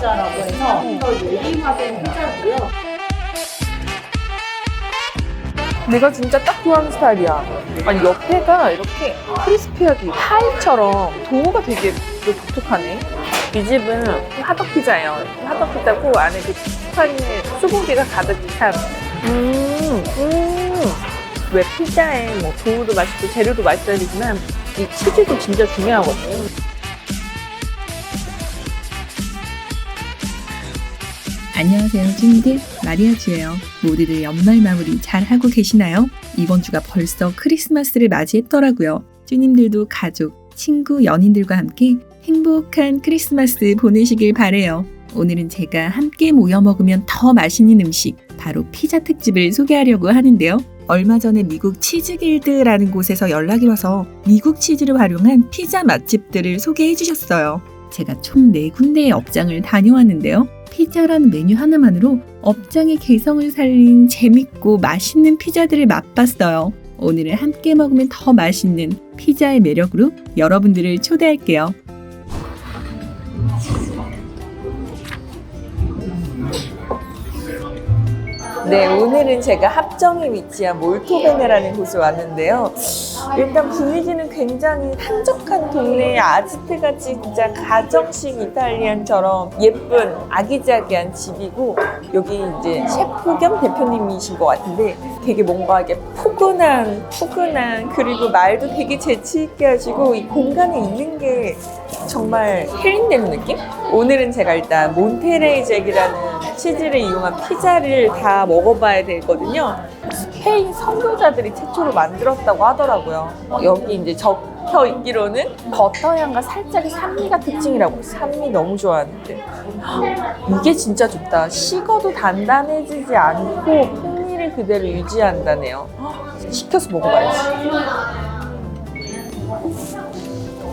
피자라고 해서 더 요리화된 피자고요. 내가 진짜 딱 좋아하는 스타일이야. 아니 옆에가 이렇게 크리스피하게 파이처럼 도우가 되게 또 독특하네. 이 집은 하덕 피자예요. 하덕 피자고 안에 그 스파니에 수분기가 가득한. 음, 음. 왜 피자에 뭐 도우도 맛있고 재료도 맛있어야 되지만 이 치즈도 진짜 중요하거든요. 안녕하세요, 쭈니들. 마리아 주예요. 모두들 연말 마무리 잘 하고 계시나요? 이번 주가 벌써 크리스마스를 맞이했더라고요. 쭈님들도 가족, 친구, 연인들과 함께 행복한 크리스마스 보내시길 바래요. 오늘은 제가 함께 모여 먹으면 더 맛있는 음식, 바로 피자 특집을 소개하려고 하는데요. 얼마 전에 미국 치즈길드라는 곳에서 연락이 와서 미국 치즈를 활용한 피자 맛집들을 소개해 주셨어요. 제가 총 4군데의 업장을 다녀왔는데요. 피자라는 메뉴 하나만으로 업장의 개성을 살린 재밌고 맛있는 피자들을 맛봤어요. 오늘은 함께 먹으면 더 맛있는 피자의 매력으로 여러분들을 초대할게요. 네, 오늘은 제가 합정에 위치한 몰토베네라는 곳에 왔는데요. 일단 분위기는 굉장히 한적한 동네의 아지트같이 진짜 가정식 이탈리안처럼 예쁜 아기자기한 집이고 여기 이제 셰프 겸 대표님이신 것 같은데 되게 뭔가 이게 포근한 포근한 그리고 말도 되게 재치 있게 하시고 이 공간에 있는 게 정말 힐링되는 느낌? 오늘은 제가 일단 몬테레이잭이라는 치즈를 이용한 피자를 다 먹어봐야 되거든요. 스페인 선교자들이 최초로 만들었다고 하더라고요. 여기 이제 적혀 있기로는 버터 향과 살짝의 산미가 특징이라고. 산미 너무 좋아하는데. 이게 진짜 좋다. 식어도 단단해지지 않고 풍미를 그대로 유지한다네요. 시켜서 먹어봐야지.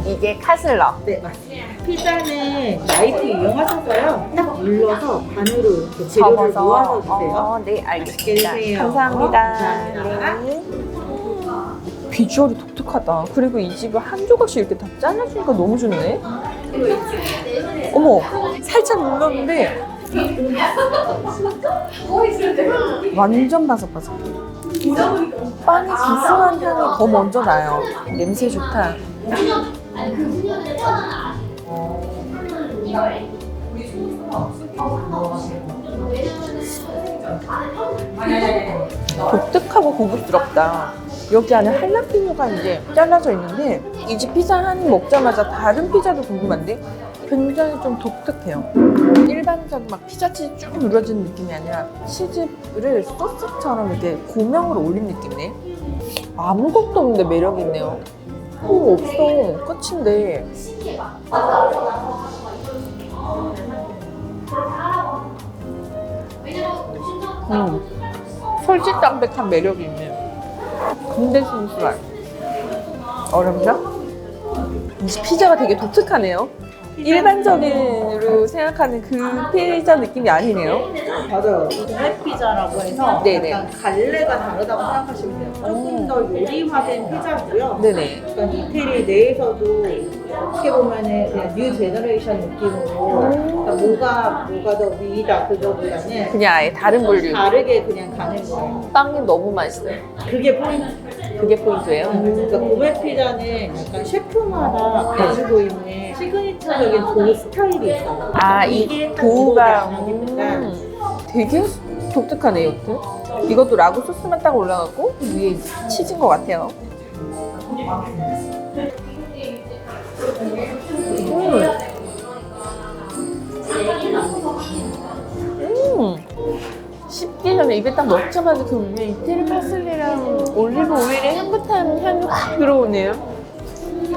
이게 카슬러. 네, 맞습니다. 피자는 나이프 이용하셔서요. 딱 눌러서 반으로 이렇게 재료를 모아서 주세요. 어, 네, 맛있게 알겠습니다. 드세요. 감사합니다. 감사합니다. 네. 비주얼이 독특하다. 그리고 이 집을 한 조각씩 이렇게 다 잘라주니까 너무 좋네. 어머, 살짝 눌렀는데 완전 바삭바삭해. 빵이 구수한 향이 더 먼저 나요. 냄새 좋다. 독특하고 고급스럽다. 여기 안에 할라피뇨가 이제 잘라져 있는데 이 집 피자 한 먹자마자 다른 피자도 궁금한데 굉장히 좀 독특해요. 일반적인 막 피자치즈 쭉 누러지는 느낌이 아니라 치즈를 소스처럼 이렇게 고명으로 올린 느낌이네. 아무것도 없는데 매력이 있네요. 오, 없어. 끝인데. 음. 솔직담백한 매력이 있네요. 근데 순수한. 어렵나? 이 피자가 되게 독특하네요. 일반적으로 생각하는 그 피자 느낌이 아니네요. 맞아요. 도매 피자라고 해서 네네. 약간 갈래가 다르다고 생각하시면 돼요. 조금 더 요리화된 피자고요. 네네. 약간 이태리 내에서도 어떻게 보면은 그냥 뉴 제너레이션 느낌으로 그러니까 뭐가 뭐가 더 위다 그거보다는 그냥 아예 다른 볼륨. 다르게 그냥 가는 거예요. 빵이 너무 맛있어요. 그게 포인트. 그게 포인트예요. 그러니까 고베 피자는 약간 셰프마다 가지고 있는 시그니처적인 도우 스타일이 있어요. 아, 이 도우가 이거다. 음, 되게 독특하네, 이것도. 이것도 라구 소스만 딱 올라가고 위에 치즈인 것 같아요. 음. 음. 씹기 전에 입에 딱 넣자마자 그 위에 이태리 파슬리랑 올리브 오일의 향긋한 향이 확 들어오네요.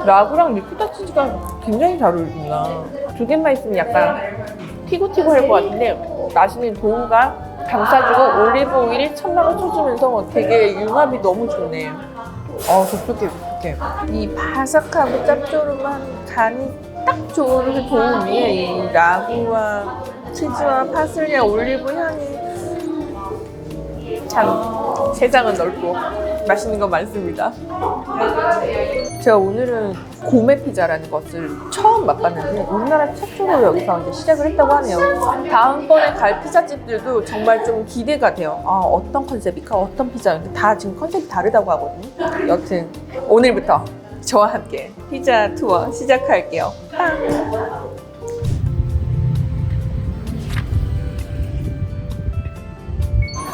라구랑 리코타 치즈가 굉장히 잘 어울린다. 두 개만 있으면 약간 튀고튀고 할 것 같은데 맛있는 도우가 감싸주고 올리브 오일이 천막을 쳐주면서 되게 융합이 너무 좋네요. 어, 독특해, 독특해. 이 바삭하고 짭조름한 간이 딱 좋은 도우 위에 이 라구와 치즈와 파슬리와 올리브 향이 참 세상은 넓고 맛있는 거 많습니다. 제가 오늘은 고메 피자라는 것을 처음 맛봤는데 우리나라 최초로 여기서 이제 시작을 했다고 하네요. 다음번에 갈 피자집들도 정말 좀 기대가 돼요. 아, 어떤 컨셉일까? 어떤 피자? 근데 다 지금 컨셉이 다르다고 하거든요. 여튼 오늘부터 저와 함께 피자 투어 시작할게요. 빵!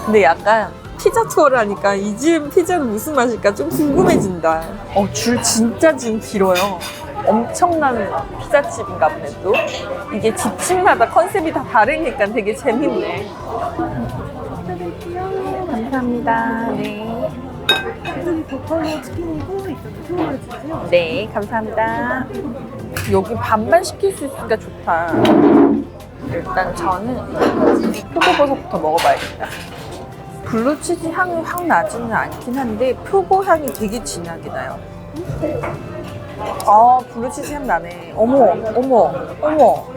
근데 약간 피자 투어를 하니까 이 집 피자는 무슨 맛일까 좀 궁금해진다. 어, 줄 진짜 지금 길어요. 엄청난 피자집인가 보네 또. 이게 집집마다 컨셉이 다 다르니까 되게 재밌네. 감사합니다. 네. 버팔로 치킨이고 이쪽에 주세요. 네, 감사합니다. 여기 반반 시킬 수 있으니까 좋다. 일단 저는 표고버섯부터 먹어봐야겠다. 블루치즈 향이 확 나지는 않긴 한데 표고 향이 되게 진하게 나요. 아, 블루치즈 향 나네. 어머, 어머, 어머.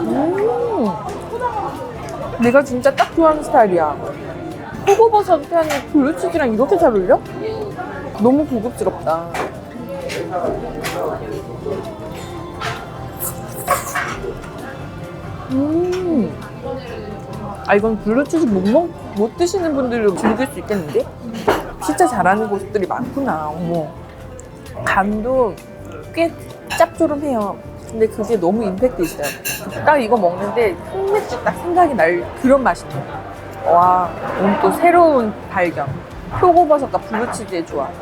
음, 내가 진짜 딱 좋아하는 스타일이야. 표고버섯 향이 블루치즈랑 이렇게 잘 어울려? 너무 고급스럽다. 음. 아, 이건 블루치즈 못, 먹, 못 드시는 분들도 즐길 수 있겠는데? 진짜 잘하는 곳들이 많구나. 어머. 간도 꽤 짭조름해요. 근데 그게 너무 임팩트 있어요. 딱 이거 먹는데 흑맥주 딱 생각이 날 그런 맛이네요. 와, 오늘 또 새로운 발견. 표고버섯과 블루치즈의 조합.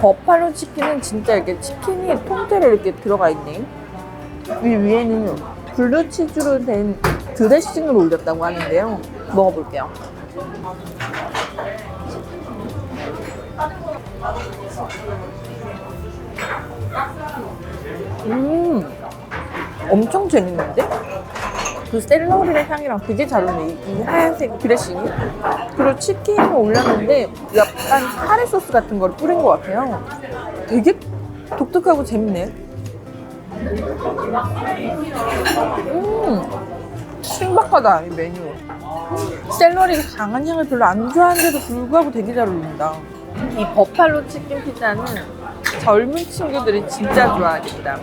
버팔로 치킨은 진짜 이렇게 치킨이 통째로 이렇게 들어가 있네. 이 위에는 블루치즈로 된 드레싱을 올렸다고 하는데요. 먹어볼게요. 음, 엄청 재밌는데? 그 샐러리의 향이랑 되게 잘 어울리네. 이- 이 하얀색 드레싱이. 그리고 치킨을 올렸는데 약간 카레 소스 같은 걸 뿌린 것 같아요. 되게 독특하고 재밌네. 음, 신박하다, 이 메뉴. 샐러리가 강한 향을 별로 안 좋아하는데도 불구하고 되게 잘 어울린다. 이 버팔로 치킨 피자는 젊은 친구들이 진짜 좋아하겠다.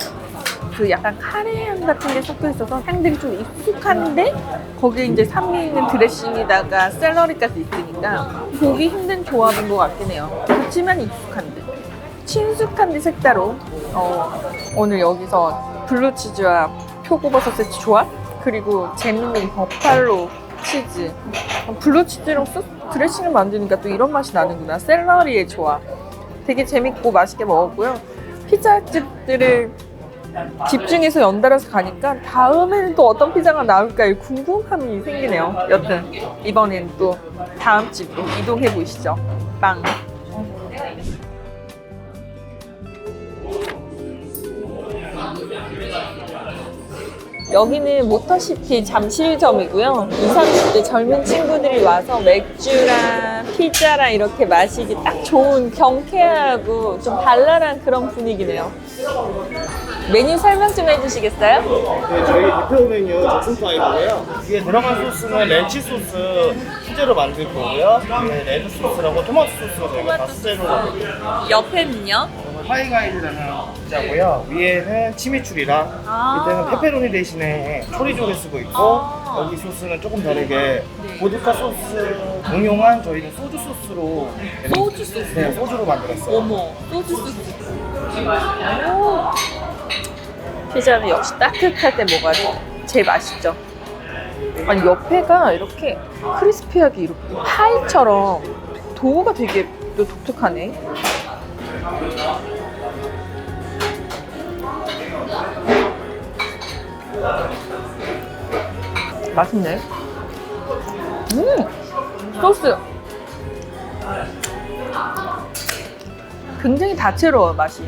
그 약간 카레 향 같은 게 섞여 있어서 향들이 좀 익숙한데 거기에 이제 산미 있는 드레싱에다가 샐러리까지 있으니까 보기 힘든 조합인 것 같긴 해요. 그렇지만 익숙한 듯. 친숙한데 색다로. 어, 오늘 여기서 블루치즈와 표고버섯의 조합 그리고 재밌는 버팔로 치즈. 블루치즈랑 소스 드레싱을 만드니까 또 이런 맛이 나는구나. 샐러리의 조합. 되게 재밌고 맛있게 먹었고요. 피자집들을 집중해서 연달아서 가니까 다음에는 또 어떤 피자가 나올까 궁금함이 생기네요. 여튼 이번엔 또 다음 집으로 이동해 보시죠. 빵 여기는 모터시티 잠실점이고요. 20, 30대 젊은 친구들이 와서 맥주랑 피자랑 이렇게 마시기 딱 좋은 경쾌하고 좀 발랄한 그런 분위기네요. 메뉴 설명 좀 해주시겠어요? 네, 저희 대표 메뉴. 위에 들어간 소스는 렌치 소스 수제로 만들 거고요. 네, 레드 소스라고 토마토 소스 저희가 다 수제로 옆에는요? 파이가이드라는 피자고요. 위에는 치미추리랑 아. 밑에는 페페로니 대신에 초리조를 쓰고 있고 아. 여기 소스는 조금 다르게 보드카 소스 응용한 저희는 소주 소스로 소주 소스? 네, 소주로 만들었어요. 어머, 소주 소스. 오. 피자는 역시 따뜻할 때 먹어야 제일 맛있죠. 아니 옆에가 이렇게 크리스피하게 이렇게 파이처럼 도우가 되게 또 독특하네. 맛있네. 음, 소스. 굉장히 다채로워 맛이.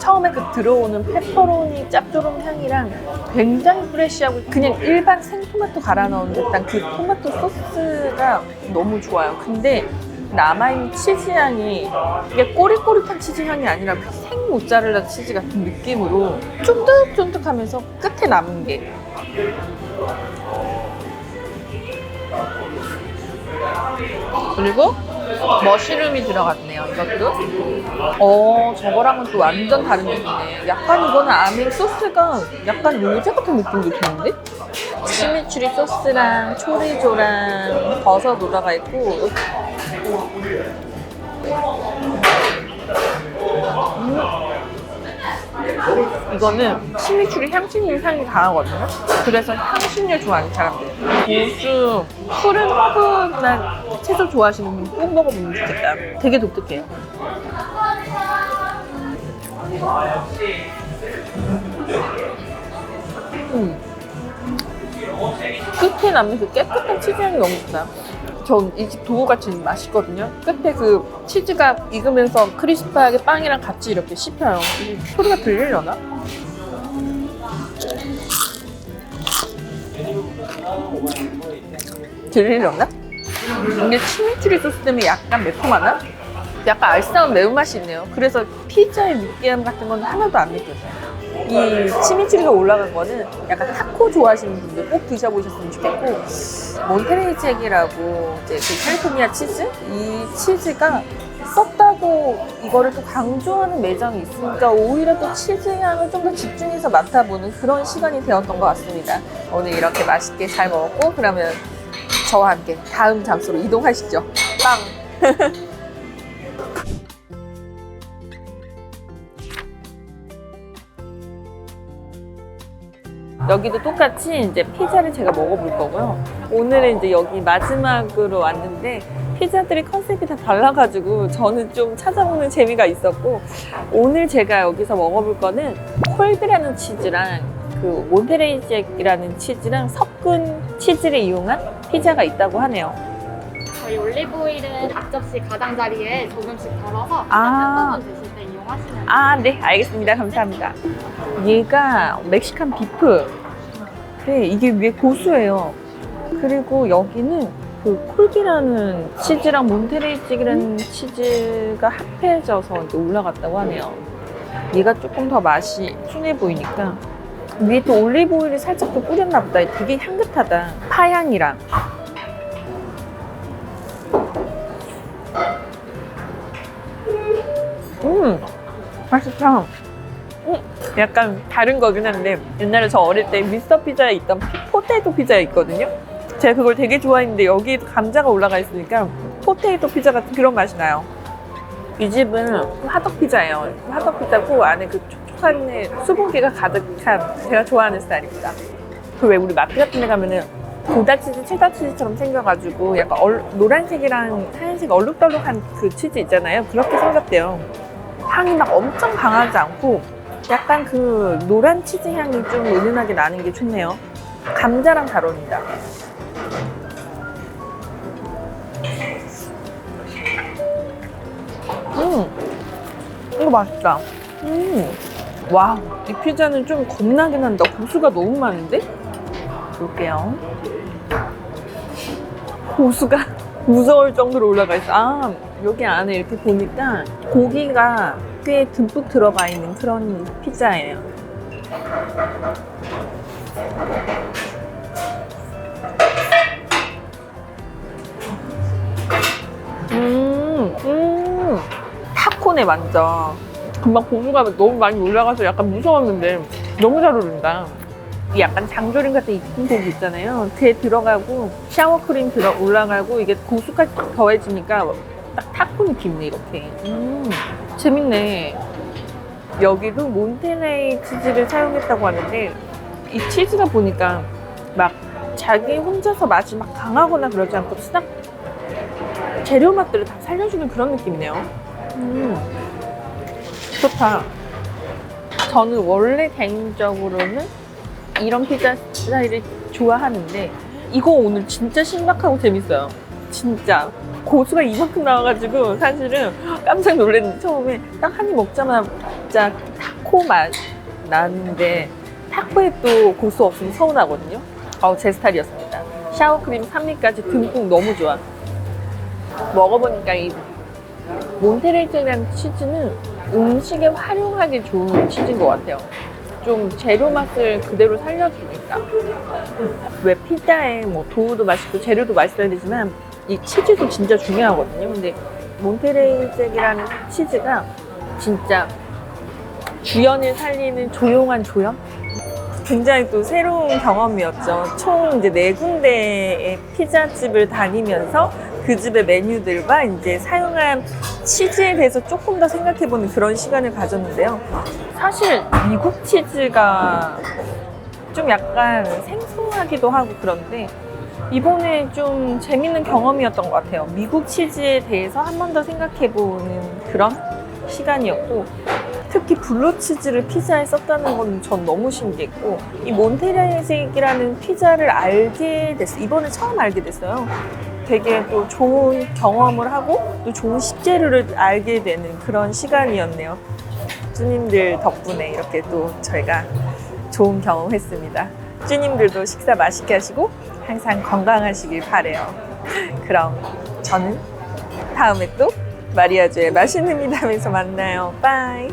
처음에 그 들어오는 페퍼로니 짭조름 향이랑 굉장히 프레쉬하고 그냥 일반 생토마토 갈아 넣은 듯한 그 토마토 소스가 너무 좋아요. 근데 남아있는 치즈 향이 이게 꼬릿꼬릿한 치즈 향이 아니라 그 생모짜렐라 치즈 같은 느낌으로 쫀득쫀득하면서 끝에 남은 게 그리고 머쉬룸이 들어갔네요 이것도. 어 저거랑은 또 완전 다른 느낌이네. 약간 이거는 안에 소스가 약간 요제 같은 느낌도 드는데? 치미추리 소스랑 초리조랑 버섯 올라가 있고. 음. 이거는 치미추리 향신료 향이 강하거든요. 그래서 향신료 좋아하는 사람들. 고수, 푸른 허브나 채소 좋아하시는 분 꼭 먹어보면 좋겠다. 되게 독특해요. 음. 끝에 남는 그 깨끗한 치즈 향이 너무 좋다. 전 이 집 도우같이 맛있거든요. 끝에 그 치즈가 익으면서 크리스피하게 빵이랑 같이 이렇게 씹혀요. 이 소리가 들리려나? 들리려나? 이게 치미추리 소스 때문에 약간 매콤하나? 약간 알싸한 매운맛이 있네요. 그래서 피자의 느끼함 같은 건 하나도 안 느껴져요. 이 치미추리가 올라간 거는 약간 타코 좋아하시는 분들 꼭 드셔보셨으면 좋겠고 몬테레이 잭이라고 이제 그 캘리포니아 치즈 이 치즈가 썼다고 이거를 또 강조하는 매장이 있으니까 오히려 또 치즈 향을 좀 더 집중해서 맡아보는 그런 시간이 되었던 것 같습니다. 오늘 이렇게 맛있게 잘 먹었고 그러면 저와 함께 다음 장소로 이동하시죠. 빵! 여기도 똑같이 이제 피자를 제가 먹어볼 거고요. 오늘은 이제 여기 마지막으로 왔는데 피자들이 컨셉이 다 달라가지고 저는 좀 찾아보는 재미가 있었고 오늘 제가 여기서 먹어볼 거는 콜드라는 치즈랑 그 몬테레이잭이라는 치즈랑 섞은 치즈를 이용한 피자가 있다고 하네요. 저희 올리브 오일은 앞접시 가장자리에 조금씩 덜어서 아. 한 부분 드실 때 이용하시면 아, 네, 알겠습니다. 감사합니다. 얘가 멕시칸 비프. 네, 이게 위에 고수예요. 그리고 여기는 그 콜비라는 치즈랑 몬테레이직이라는 치즈가 합해져서 이제 올라갔다고 하네요. 얘가 조금 더 맛이 순해 보이니까 위에 또 올리브 오일을 살짝 또 뿌렸나 보다. 되게 향긋하다. 파향이랑. 음, 맛있다. 음, 약간 다른 거긴 한데 옛날에 저 어릴 때 미스터 피자에 있던 피- 포테이토 피자에 있거든요. 제가 그걸 되게 좋아했는데 여기에도 감자가 올라가 있으니까 포테이토 피자 같은 그런 맛이 나요. 이 집은 화덕 피자예요. 화덕 피자고 안에 그 촉촉한 수분기가 가득한 제가 좋아하는 스타일입니다. 그 왜 우리 마트 같은 데 가면은 고다 치즈, 체다 치즈처럼 생겨가지고 약간 얼- 노란색이랑 하얀색 얼룩덜룩한 그 치즈 있잖아요. 그렇게 생겼대요. 향이 막 엄청 강하지 않고 약간 그 노란 치즈 향이 좀 은은하게 나는 게 좋네요. 감자랑 잘 어울린다. 음, 이거 맛있다. 음, 와, 이 피자는 좀 겁나긴 한다. 고수가 너무 많은데? 볼게요. 고수가 무서울 정도로 올라가 있어. 아, 여기 안에 이렇게 보니까 고기가 꽤 듬뿍 들어가 있는 그런 피자예요. 음, 음, 타코네 완전. 금방 고수가 너무 많이 올라가서 약간 무서웠는데 너무 잘 어울린다. 이 약간 장조림 같은 익힌 고기 있잖아요. 그에 들어가고 샤워크림 들어 올라가고 이게 고수까지 더해지니까 딱 타코 느낌이네 이렇게. 음, 재밌네. 여기도 몬테레이 치즈를 사용했다고 하는데 이 치즈가 보니까 막 자기 혼자서 맛이 막 강하거나 그러지 않고 싹 재료 맛들을 다 살려주는 그런 느낌이네요. 음, 좋다. 저는 원래 개인적으로는 이런 피자 스타일을 좋아하는데 이거 오늘 진짜 신박하고 재밌어요. 진짜 고수가 이만큼 나와가지고 사실은 깜짝 놀랐는데 처음에 딱 한 입 먹자마자 타코 맛 나는데 타코에 또 고수 없으면 서운하거든요. 어, 제 스타일이었습니다. 샤워크림 산미까지 듬뿍 너무 좋아. 먹어보니까 이 몬테레이라는 치즈는 음식에 활용하기 좋은 치즈인 것 같아요. 좀 재료 맛을 그대로 살려주니까. 왜 피자에 뭐 도우도 맛있고 재료도 맛있어야 되지만 이 치즈도 진짜 중요하거든요. 근데 몬테레이잭이라는 치즈가 진짜 주연을 살리는 조용한 조연? 굉장히 또 새로운 경험이었죠. 총 이제 네 군데의 피자집을 다니면서 그 집의 메뉴들과 이제 사용한 치즈에 대해서 조금 더 생각해보는 그런 시간을 가졌는데요. 사실 미국 치즈가 좀 약간 생소하기도 하고 그런데 이번에 좀 재밌는 경험이었던 것 같아요. 미국 치즈에 대해서 한 번 더 생각해보는 그런 시간이었고 특히 블루 치즈를 피자에 썼다는 건 전 너무 신기했고 이 몬테레이색이라는 피자를 알게 됐어요. 이번에 처음 알게 됐어요. 되게 또 좋은 경험을 하고 또 좋은 식재료를 알게 되는 그런 시간이었네요. 주님들 덕분에 이렇게 또 저희가 좋은 경험했습니다. 주님들도 식사 맛있게 하시고 항상 건강하시길 바래요. 그럼 저는 다음에 또 마리아주의 맛있는 미담에서 만나요. 빠이.